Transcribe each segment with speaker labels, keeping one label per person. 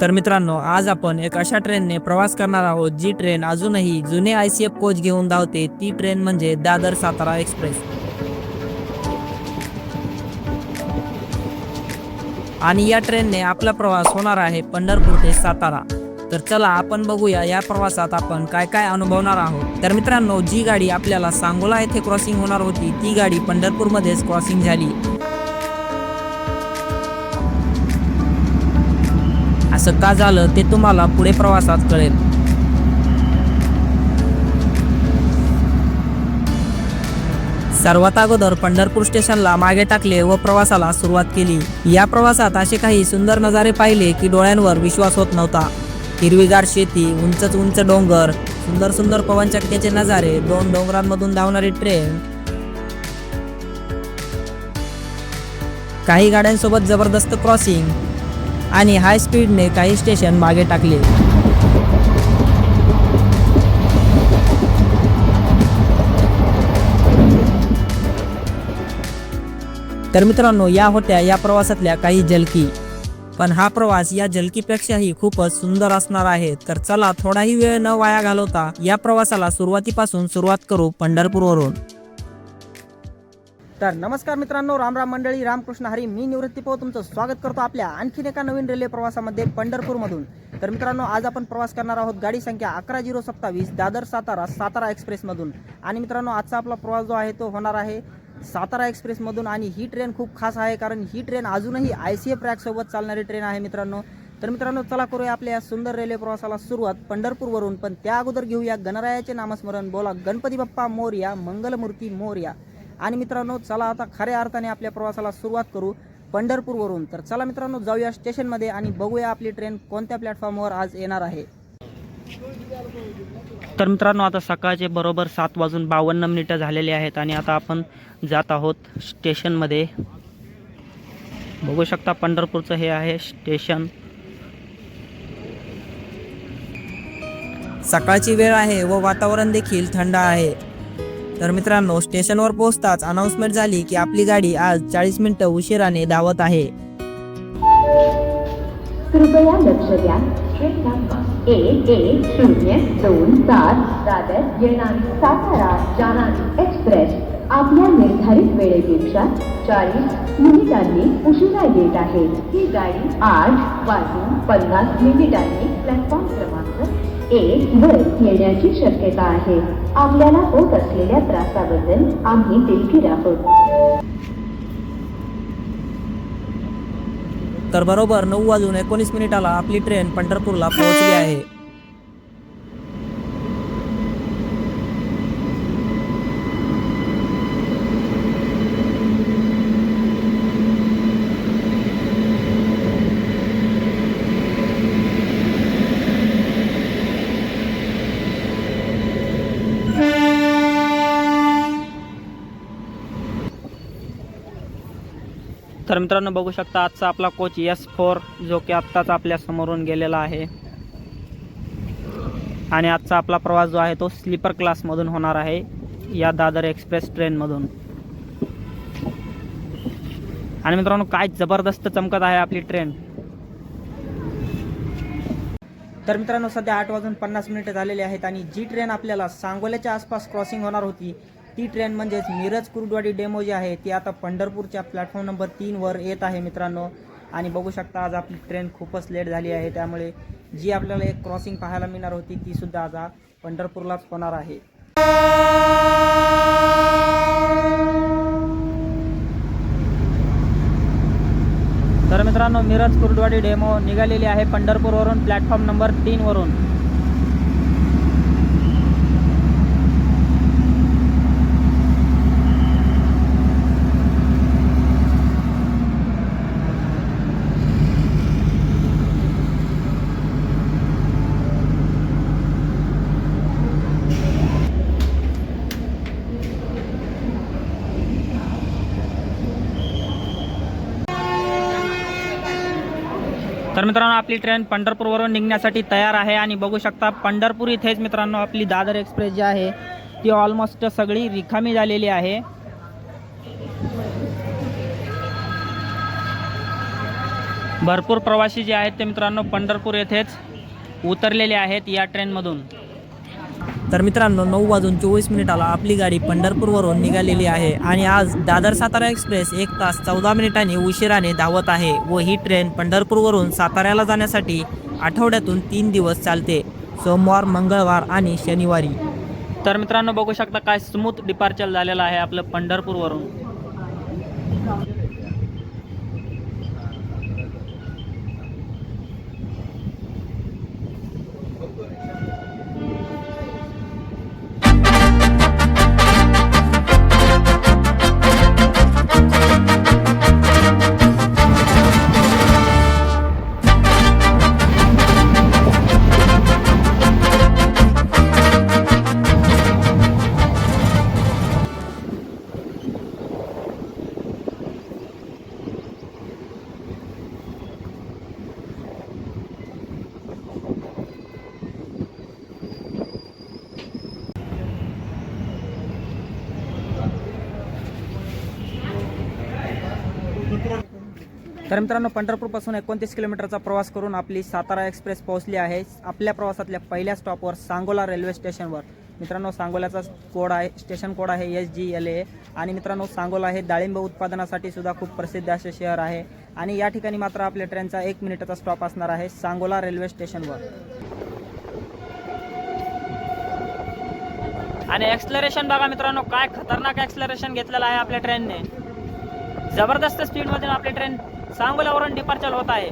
Speaker 1: तर मित्रांनो आज आपण एक अशा ट्रेनने प्रवास करणार आहोत जी ट्रेन अजूनही जुने आय सी एफ कोच घेऊन धावते. ती ट्रेन म्हणजे दादर सातारा एक्सप्रेस. आणि या ट्रेनने आपला प्रवास होणार आहे पंढरपूर ते सातारा. तर चला आपण बघूया या प्रवासात आपण काय काय अनुभवणार आहोत. तर मित्रांनो जी गाडी आपल्याला सांगोला येथे क्रॉसिंग होणार होती ती गाडी पंढरपूरमध्येच क्रॉसिंग झाली. असं का झालं ते तुम्हाला पुढे प्रवासात कळेल. सर्वात अगोदर पंढरपूर स्टेशनला मागे टाकले व प्रवासाला सुरुवात केली. या प्रवासात असे काही सुंदर नजारे पाहिले की डोळ्यांवर विश्वास होत नव्हता. हिरवीगार शेती उंचच उंच डोंगर सुंदर सुंदर पवनचक्क्याचे नजारे दोन डोंगरांमधून धावणारी ट्रेन. काही गाड्यांसोबत जबरदस्त क्रॉसिंग आणि हाय स्पीडने काही स्टेशन मागे टाकले. तर मित्रांनो या होत्या या प्रवासातल्या काही जलकी. पण हा प्रवास या जलकीपेक्षाही खूपच सुंदर असणार आहे. तर चला थोडाही वेळ न वाया घालवता या प्रवासाला सुरुवातीपासून सुरुवात करू पंढरपूरवरून. तर नमस्कार मित्रांनो राम राम मंडळी रामकृष्ण हरी मी निवृत्ती पो तुमचं स्वागत करतो आपल्या आणखीन एका नवीन रेल्वे प्रवासामध्ये पंढरपूरमधून. तर मित्रांनो आज आपण प्रवास करणार आहोत गाडी संख्या अकरा झिरो सत्तावीस दादर सातारा सातारा एक्सप्रेसमधून. आणि मित्रांनो आजचा आपला प्रवास जो आहे तो होणार आहे सातारा एक्सप्रेसमधून. आणि ही ट्रेन खूप खास आहे कारण ही ट्रेन अजूनही आय सी एफ ट्रॅकसोबत चालणारी ट्रेन आहे मित्रांनो. तर मित्रांनो चला करूया आपल्या या सुंदर रेल्वे प्रवासाला सुरुवात पंढरपूरवरून. पण त्या अगोदर घेऊया गणरायाचे नामस्मरण. बोला गणपती बाप्पा मोरया मंगलमूर्ती मोरया. आणि मित्रांनो चला आता खऱ्या अर्थाने आपल्या प्रवासाला सुरुवात करू पंढरपूरवरून. तर चला मित्रांनो जाऊया स्टेशनमध्ये आणि बघूया आपली ट्रेन कोणत्या प्लॅटफॉर्मवर आज येणार आहे. तर मित्रांनो आता सकाळचे बरोबर सात वाजून बावन्न मिनिटं झालेली आहेत आणि आता आपण जात आहोत स्टेशनमध्ये. बघू शकता पंढरपूरचं हे आहे स्टेशन. सकाळची वेळ आहे व वातावरण देखील थंड आहे. तर मित्रांनो स्टेशनवर पोहोचताच अनाऊन्समेंट झाली की आपली गाडी आज चाळीस मिनिटं उशिराने धावत आहे.
Speaker 2: कृपया लक्ष द्या. एक एक शून्य दोन सात दादर येणारी सातारा जाणारी एक्सप्रेस. आपल्या निर्धारित वेळेपेक्षा चाळीस मिनिटांनी उशिरा येत आहे. ही गाडी आठ वाजून पन्नास मिनिटांनी प्लॅटफॉर्म क्रमांक एक वर येण्याची शक्यता आहे. आपल्याला होत असलेल्या त्रासाबद्दल आम्ही दिलगीर आहोत.
Speaker 1: तर बरोबर नऊ वाजून एकोणीस मिनिटाला आपली ट्रेन पंढरपूरला पोहोचली आहे. तर मित्रांनो बघू शकता आजचा आपला कोच एस फोर जो की आत्ताच आपल्या समोरून गेलेला आहे. आणि आजचा आपला प्रवास जो आहे तो स्लीपर क्लासमधून होणार आहे या दादर एक्सप्रेस ट्रेनमधून आणि मित्रांनो काय जबरदस्त चमकत आहे आपली ट्रेन तर मित्रांनो सध्या आठ वाजून पन्नास मिनिटं झालेली आहेत आणि जी ट्रेन आपल्याला सांगोल्याच्या आसपास क्रॉसिंग होणार होती ती ट्रेन म्हणजेच मिरज कुर्डवाडी डेमो जी आहे ती आता पंढरपूरच्या प्लॅटफॉर्म नंबर तीनवर येत आहे मित्रांनो. आणि बघू शकता आज आपली ट्रेन खूपच लेट झाली आहे. त्यामुळे जी आपल्याला एक क्रॉसिंग पाहायला मिळणार होती ती सुद्धा आज पंढरपूरलाच होणार आहे. तर मित्रांनो मिरज कुर्डवाडी डेमो निघालेली आहे पंढरपूरवरून प्लॅटफॉर्म नंबर तीनवरून मित्रांनो आपली ट्रेन पंढरपूरवरून निघण्यासाठी तयार आहे आणि बघू शकता पंढरपूर इथेच मित्रांनो आपली दादर एक्सप्रेस जी आहे ती ऑलमोस्ट सगळी रिकामी झालेली आहे. भरपूर प्रवासी जे आहेत ते मित्रांनो पंढरपूर येथेच उतरलेले आहेत या ट्रेनमधून तर मित्रांनो नऊ वाजून चोवीस मिनिटाला आपली गाडी पंढरपूरवरून निघालेली आहे. आणि आज दादर सातारा एक्सप्रेस एक तास चौदा मिनिटांनी उशिराने धावत आहे व ही ट्रेन पंढरपूरवरून साताऱ्याला जाण्यासाठी आठवड्यातून तीन दिवस चालते. सोमवार मंगळवार आणि शनिवारी. तर मित्रांनो बघू शकता काय स्मूथ डिपार्चर झालेलं आहे आपलं पंढरपूरवरून. मित्रांनो पंढरपूरपासून एकोणतीस किलोमीटरचा प्रवास करून आपली सातारा एक्सप्रेस पोहोचली आहे. आपल्या प्रवासातल्या पहिल्या स्टॉपवर सांगोला रेल्वे स्टेशनवर मित्रांनो सांगोल्याचा कोड आहे स्टेशन कोड आहे एस जी एल ए आणि मित्रांनो सांगोला हे डाळिंब उत्पादनासाठी सुद्धा खूप प्रसिद्ध असे शहर आहे. आणि या ठिकाणी मात्र आपल्या ट्रेनचा एक मिनिटाचा स्टॉप असणार आहे सांगोला रेल्वे स्टेशनवर आणि एक्सलरेशन बघा मित्रांनो काय खतरनाक एक्सलरेशन घेतलेलं आहे आपल्या ट्रेनने जबरदस्त स्पीडमध्ये आपली ट्रेन सांगोल्यावरून डिपार्चर होत आहे.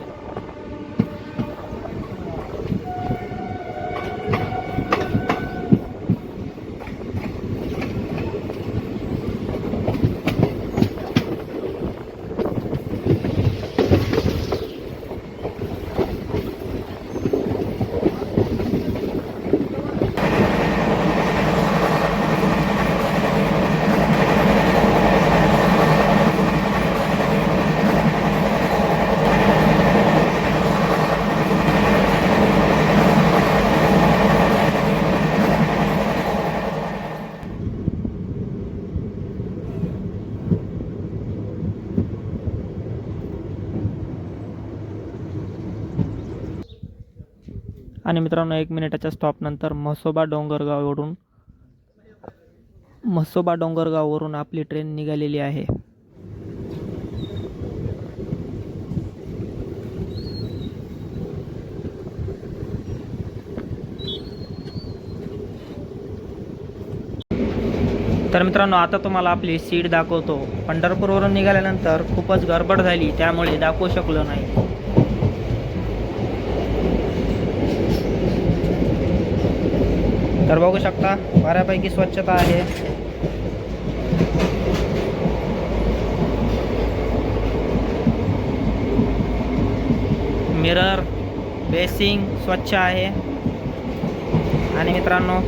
Speaker 1: आणि मित्रांनो एक मिनिटाच्या स्टॉपनंतर म्हसोबा डोंगरगाववरून म्हसोबा डोंगरगाववरून आपली ट्रेन निघालेली आहे. तर मित्रांनो आता तुम्हाला आपली सीट दाखवतो. पंढरपूरवरून निघाल्यानंतर खूपच गडबड झाली त्यामुळे दाखवू शकलो नाही. तर बघू शकता बऱ्यापैकी स्वच्छता आहे. मिरर बेसिंग स्वच्छ आहे. आणि मित्रांनो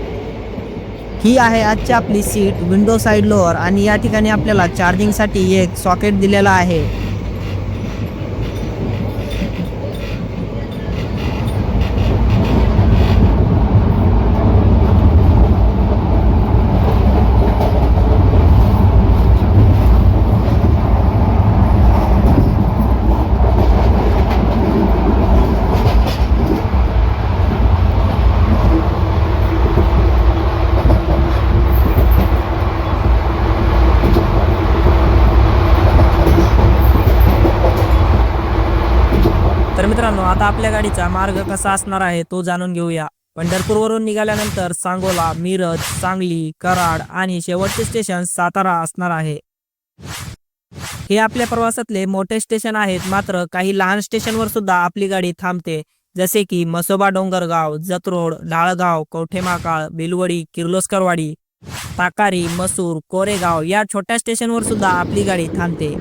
Speaker 1: ही आहे आजची आपली सीट विंडो साईड लोअर आणि या ठिकाणी आपल्याला चार्जिंगसाठी एक सॉकेट दिलेला आहे. मित्रांनो आता आपल्या गाडीचा मार्ग कसा असणार आहे तो जाणून घेऊया. पंढरपूरवरून निघाल्यानंतर सांगोला मिरज सांगली कराड आणि शेवटचे स्टेशन सातारा असणार आहे. हे आपल्या प्रवासातले मोठे स्टेशन आहेत मात्र काही लहान स्टेशनवर सुद्धा आपली गाडी थांबते. जसे की मसोबा डोंगरगाव जत्रोड डाळगाव कवठेमाकाळ बिलवडी किर्लोस्करवाडी ताकारी मसूर कोरेगाव या छोट्या स्टेशनवर सुद्धा आपली गाडी थांबते.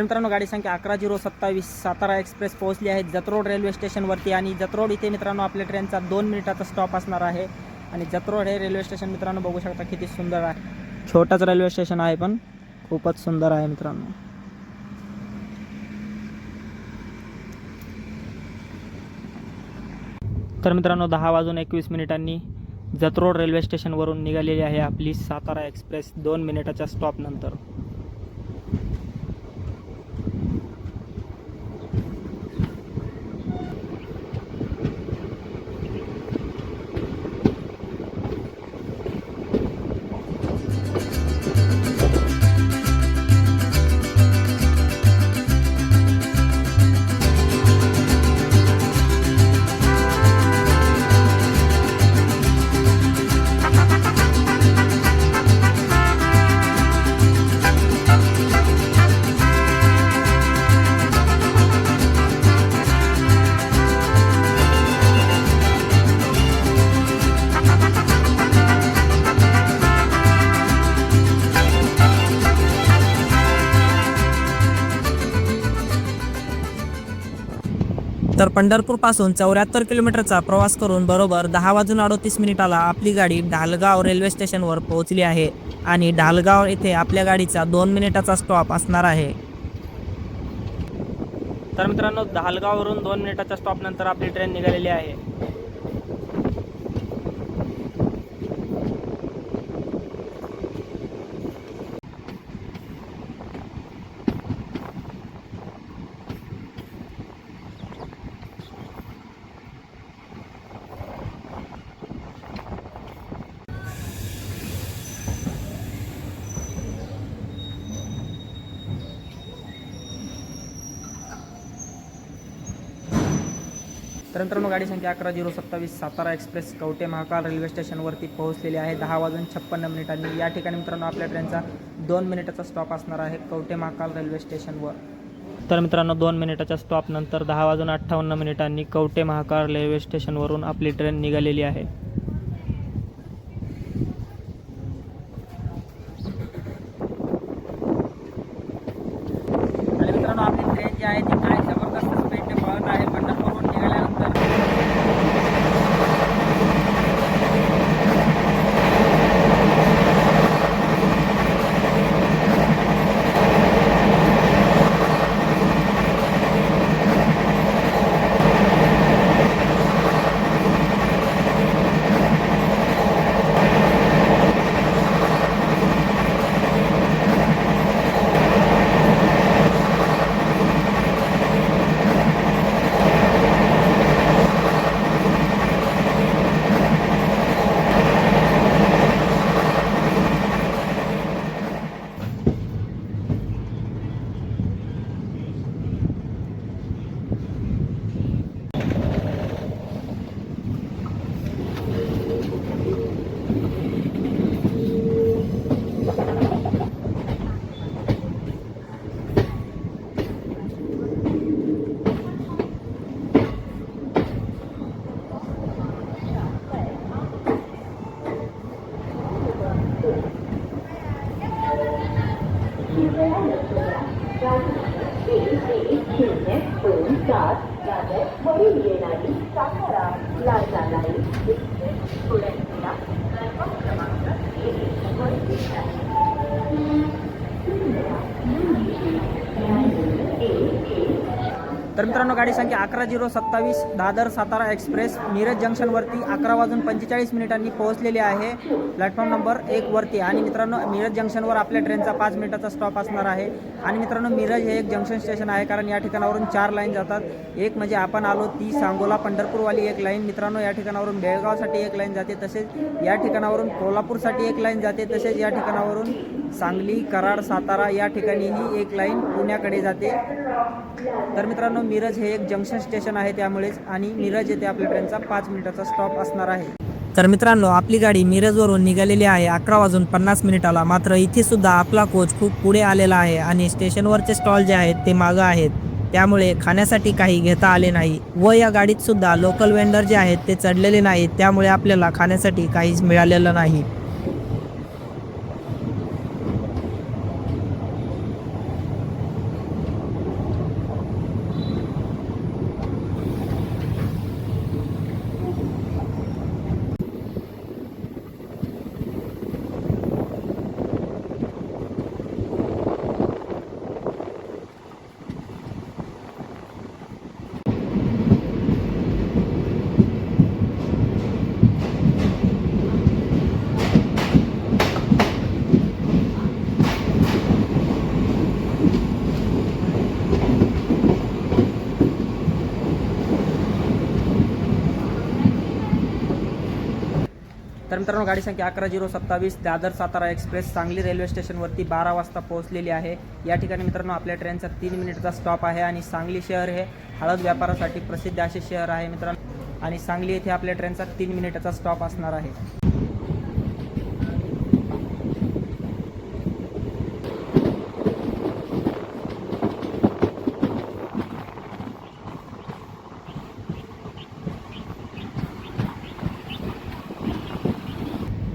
Speaker 1: तर मित्रांनो गाडी संख्या अकरा झिरो सत्तावीस सातारा एक्सप्रेस पोहोचली आहे. जत्रोड रेल्वे स्टेशनवरती आणि जतरोड इथे मित्रांनो आपल्या ट्रेनचा दोन मिनिटाचा स्टॉप असणार आहे. आणि जत्रोड हे रेल्वे स्टेशन मित्रांनो बघू शकता किती सुंदर आहे. छोटंच रेल्वे स्टेशन आहे पण खूपच सुंदर आहे मित्रांनो. तर मित्रांनो दहा वाजून एकवीस मिनिटांनी जतरोड रेल्वे स्टेशनवरून निघालेली आहे आपली सातारा एक्सप्रेस दोन मिनिटाच्या स्टॉपनंतर तर पंढरपूरपासून चौऱ्याहत्तर किलोमीटरचा प्रवास करून बरोबर दहा वाजून अडोतीस मिनिटाला आपली गाडी ढालगाव रेल्वे स्टेशनवर पोहोचली आहे आणि ढालगाव येथे आपल्या गाडीचा दोन मिनिटाचा स्टॉप असणार आहे. तर मित्रांनो ढालगाववरून दोन मिनिटाच्या स्टॉपनंतर आपली ट्रेन निघालेली आहे. मित्रांनो गाडी संख्या अकरा झिरो सत्तावीस सातारा एक्सप्रेस कवटे महाकाल रेल्वे स्टेशनवरती पोहोचलेली आहे. दहा वाजून छप्पन्न मिनिटांनी. या ठिकाणी मित्रांनो आपल्या ट्रेनचा दोन मिनिटाचा स्टॉप असणार आहे कवटे महाकाल रेल्वे स्टेशनवर. तर मित्रांनो दोन मिनिटाच्या स्टॉपनंतर दहा वाजून अठ्ठावन्न मिनिटांनी कवटे महाकाल रेल्वे स्टेशनवरून आपली ट्रेन निघालेली आहे.
Speaker 2: सात दादर वरून येणारी सातारा लालचा लाईन एक्सप्रेस पुढे क्रमांक एक वरती
Speaker 1: तर मित्रांनो गाडी संख्या अकरा झिरो सत्तावीस दादर सातारा एक्सप्रेस मिरज जंक्शनवरती अकरा वाजून पंचेचाळीस मिनिटांनी पोहोचलेली आहे. प्लॅटफॉर्म नंबर एक वरती. आणि मित्रांनो मिरज जंक्शनवर आपल्या ट्रेनचा पाच मिनिटाचा स्टॉप असणार आहे. आणि मित्रांनो मिरज हे एक जंक्शन स्टेशन आहे कारण या ठिकाणावरून चार लाईन जातात. एक म्हणजे आपण आलो ती सांगोला पंढरपूरवाली एक लाईन. मित्रांनो या ठिकाणावरून बेळगावसाठी एक लाईन जाते. तसेच या ठिकाणावरून कोल्हापूरसाठी एक लाईन जाते. तसेच या ठिकाणावरून सांगली कराड सातारा या ठिकाणीही एक लाईन पुण्याकडे जाते. तर मित्रांनो मिरज हे एक जंक्शन स्टेशन आहे त्यामुळेच आणि मिरज येथे आपल्या ट्रेनचा पाच मिनिटाचा स्टॉप असणार आहे. तर मित्रांनो आपली गाडी मिरजवरून निघालेली आहे. अकरा वाजून पन्नास मिनिटाला. मात्र इथे सुद्धा आपला कोच खूप पुढे आलेला आहे आणि स्टेशनवरचे स्टॉल जे आहेत ते मागं आहेत. त्यामुळे खाण्यासाठी काही घेता आले नाही व या गाडीत सुद्धा लोकल वेंडर जे आहेत ते चढलेले नाहीत. त्यामुळे आपल्याला खाण्यासाठी काहीच मिळालेलं नाही. मित्रांनो गाडी संख्या अकरा झिरो सत्तावीस दादर सातारा एक्सप्रेस सांगली रेल्वे स्टेशनवरती बारा वाजता पोहोचलेली आहे. या ठिकाणी मित्रांनो आपल्या ट्रेनचा तीन मिनिटचा स्टॉप आहे आणि सांगली शहर हे हळद व्यापारासाठी प्रसिद्ध असे शहर आहे मित्रांनो. आणि सांगली येथे आपल्या ट्रेनचा तीन मिनिटाचा स्टॉप असणार आहे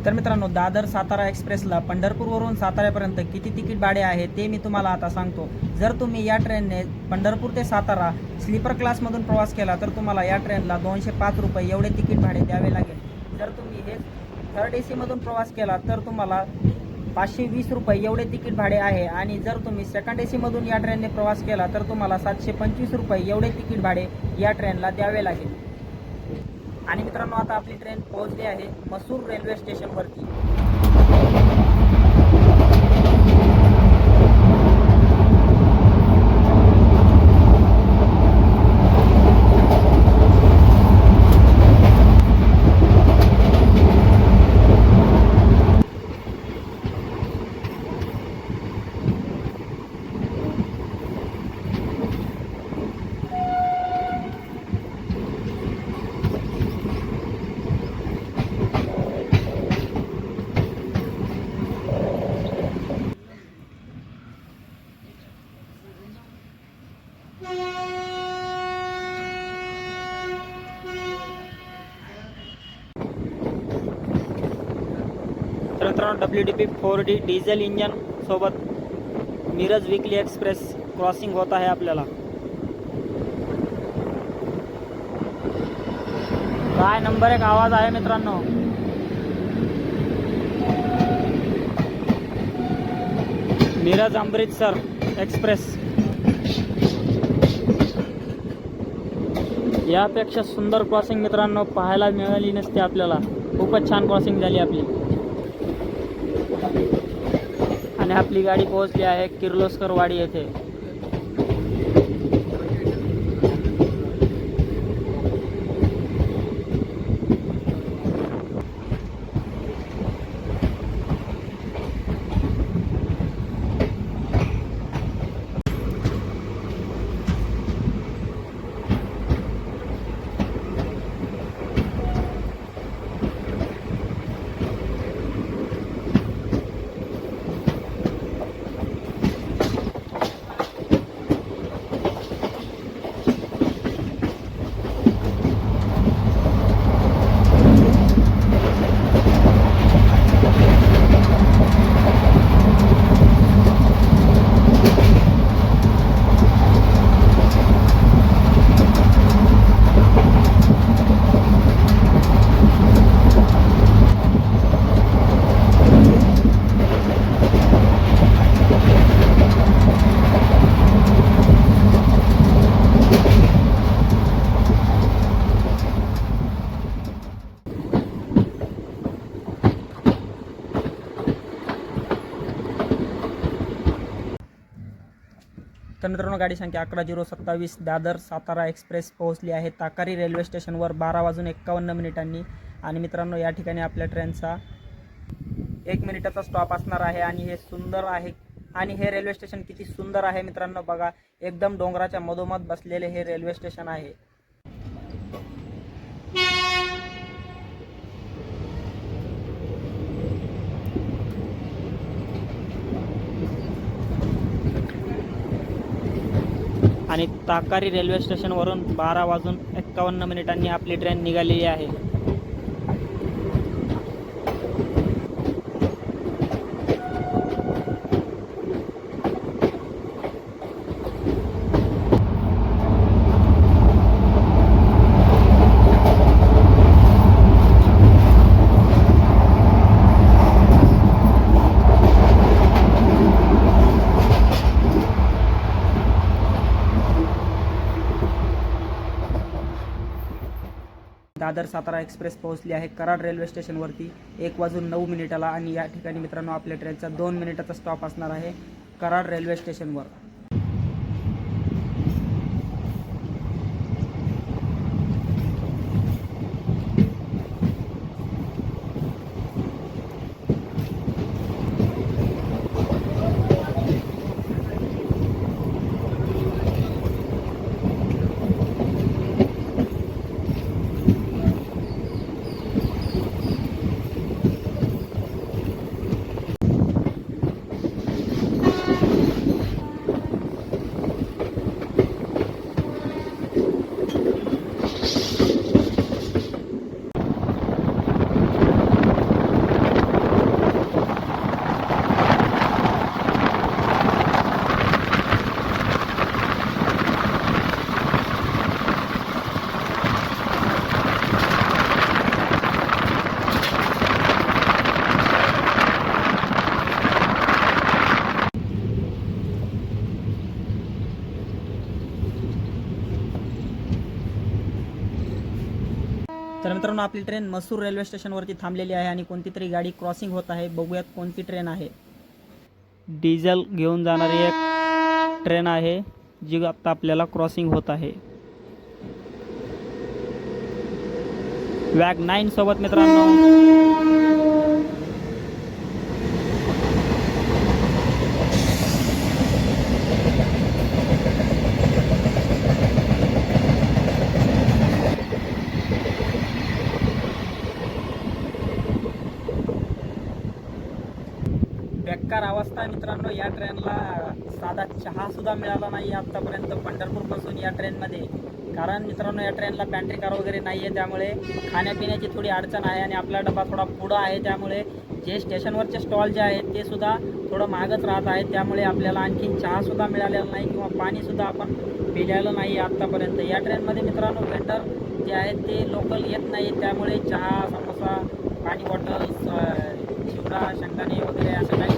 Speaker 1: तर मित्रांनो दादर सातारा एक्सप्रेसला पंढरपूरवरून साताऱ्यापर्यंत किती तिकीट भाडे आहे ते मी तुम्हाला आता सांगतो. जर तुम्ही या ट्रेनने पंढरपूर ते सातारा स्लीपर क्लासमधून प्रवास केला तर तुम्हाला या ट्रेनला दोनशे पाच रुपये एवढे तिकीट भाडे द्यावे लागेल. जर तुम्ही हे थर्ड ए सीमधून प्रवास केला तर तुम्हाला पाचशे वीस रुपये एवढे तिकीट भाडे आहे. आणि जर तुम्ही सेकंड ए सीमधून या ट्रेनने प्रवास केला तर तुम्हाला सातशे पंचवीस रुपये एवढे तिकीट भाडे या ट्रेनला द्यावे लागेल. आणि मित्रांनो आता आपली ट्रेन पोहोचली आहे मसूर रेल्वे स्टेशनवरती मित्रांनो W D P four D diesel engine सोबत मिरज विकली एक्सप्रेस क्रॉसिंग होत आहे आपल्याला. काय नंबर एक आवाज आहे मित्रांनो? मिरज अमृतसर एक्सप्रेस यापेक्षा सुंदर क्रॉसिंग मित्रांनो पाहायला मिळाली नसते आपल्याला. खूपच छान क्रॉसिंग झाली आपली. आणि आपली गाडी पोहोचली आहे किर्लोस्करवाडी येथे तर मित्रांनो गाडी संख्या अकरा झिरो सत्तावीस दादर सातारा एक्सप्रेस पोहोचली आहे. ताकारी रेल्वे स्टेशनवर बारा वाजून एक्कावन्न मिनिटांनी. आणि मित्रांनो या ठिकाणी आपल्या ट्रेनचा एक मिनिटाचा स्टॉप असणार आहे. आणि हे सुंदर आहे. आणि हे रेल्वे स्टेशन किती सुंदर आहे मित्रांनो बघा. एकदम डोंगराच्या मधोमध बसलेले हे रेल्वे स्टेशन आहे. आणि ताकारी रेल्वे स्टेशनवरून बारा वाजून एक्कावन्न मिनिटांनी आपली ट्रेन निघालेली आहे. दादर सातारा एक्सप्रेस पोहोचली आहे. कराड रेल्वे स्टेशनवरती एक वाजून नऊ मिनिटाला आणि या ठिकाणी मित्रांनो आपल्या ट्रेनचा दोन मिनिटाचा स्टॉप असणार आहे. कराड रेल्वे स्टेशनवर. मित्रांनो आपली ट्रेन मसूर रेल्वे स्टेशनवरती थांबलेली आहे आणि कोणती तरी गाडी क्रॉसिंग होत आहे. बघूयात कोणती ट्रेन आहे. डिझेल घेऊन जाणारी एक ट्रेन आहे जी आता आपल्याला क्रॉसिंग होत आहे. वॅग नाईन सोबत मित्रांनो. बेकार अवस्था आहे मित्रांनो या ट्रेनला साधा चहा सुद्धा मिळाला नाही आतापर्यंत पंढरपूरपासून या ट्रेनमध्ये कारण मित्रांनो या ट्रेनला पॅन्ट्री कार वगैरे नाही आहे त्यामुळे खाण्यापिण्याची थोडी अडचण आहे आणि आपला डबा थोडा पुढं आहे त्यामुळे जे स्टेशनवरचे स्टॉल जे आहेत ते सुद्धा थोडं महागच राहत आहेत. त्यामुळे आपल्याला आणखीन चहासुद्धा मिळालेला नाही किंवा पाणीसुद्धा आपण पिलेलं नाही आत्तापर्यंत या ट्रेनमध्ये मित्रांनो वेंडर जे आहेत ते लोकल येत नाही. त्यामुळे चहा समोसा पाणी बॉटल्स चिवडा शेंगदाणे वगैरे असं काही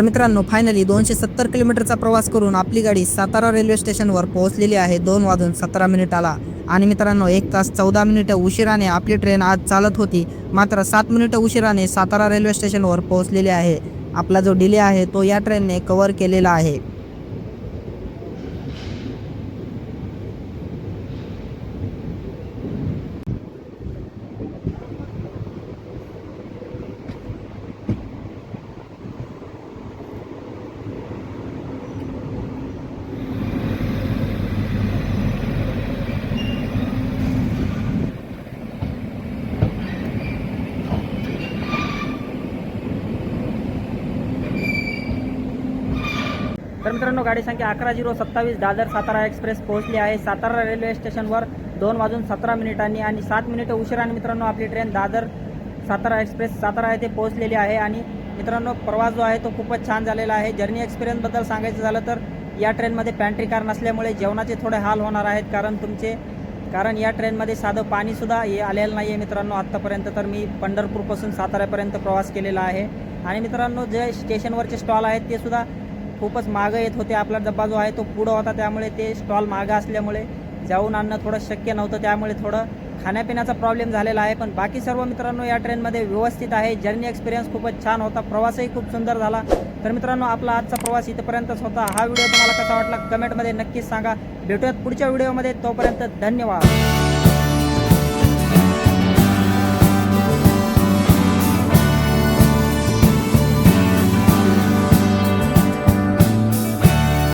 Speaker 1: तर मित्रांनो फायनली दोनशे सत्तर किलोमीटरचा प्रवास करून आपली गाडी सातारा रेल्वे स्टेशनवर पोहोचलेली आहे. दोन वाजून सतरा मिनिटाला आणि मित्रांनो एक तास चौदा मिनिटं उशिराने आपली ट्रेन आज चालत होती. मात्र सात मिनिटं उशिराने सातारा रेल्वे स्टेशनवर पोहोचलेली आहे. आपला जो डिले आहे तो या ट्रेनने कव्हर केलेला आहे तर मित्रांनो गाडी संख्या अकरा झिरो सत्तावीस दादर सातारा एक्सप्रेस पोहोचली आहे. सातारा रेल्वे स्टेशनवर दोन वाजून सतरा मिनिटांनी आणि सात मिनिटं उशिराने मित्रांनो आपली ट्रेन दादर सातारा एक्सप्रेस सातारा येथे पोहोचलेली आहे आणि मित्रांनो प्रवास जो आहे तो खूपच छान झालेला आहे. जर्नी एक्सपिरियन्सबद्दल सांगायचं झालं तर या ट्रेनमध्ये पॅन्ट्री कार नसल्यामुळे जेवणाचे थोडे हाल होणार आहेत. कारण तुमचे कारण या ट्रेनमध्ये साधं पाणीसुद्धा हे आलेलं नाही आहे मित्रांनो आत्तापर्यंत. तर मी पंढरपूरपासून साताऱ्यापर्यंत प्रवास केलेला आहे. आणि मित्रांनो जे स्टेशनवरचे स्टॉल आहेत ते सुद्धा खूपच मागं येत होते. आपला डब्बा जो आहे तो पुढं होता. त्यामुळे ते स्टॉल मागं असल्यामुळे जाऊन आणणं थोडं शक्य नव्हतं. त्यामुळे थोडं खाण्यापिण्याचा प्रॉब्लेम झालेला आहे. पण बाकी सर्व मित्रांनो या ट्रेनमध्ये व्यवस्थित आहे. जर्नी एक्सपिरियन्स खूपच छान होता. प्रवासही खूप सुंदर झाला. तर मित्रांनो आपला आजचा प्रवास इथपर्यंतच होता. हा व्हिडिओ तुम्हाला कसा वाटला? कमेंटमध्ये नक्कीच सांगा. भेटूयात पुढच्या व्हिडिओमध्ये तोपर्यंत धन्यवाद.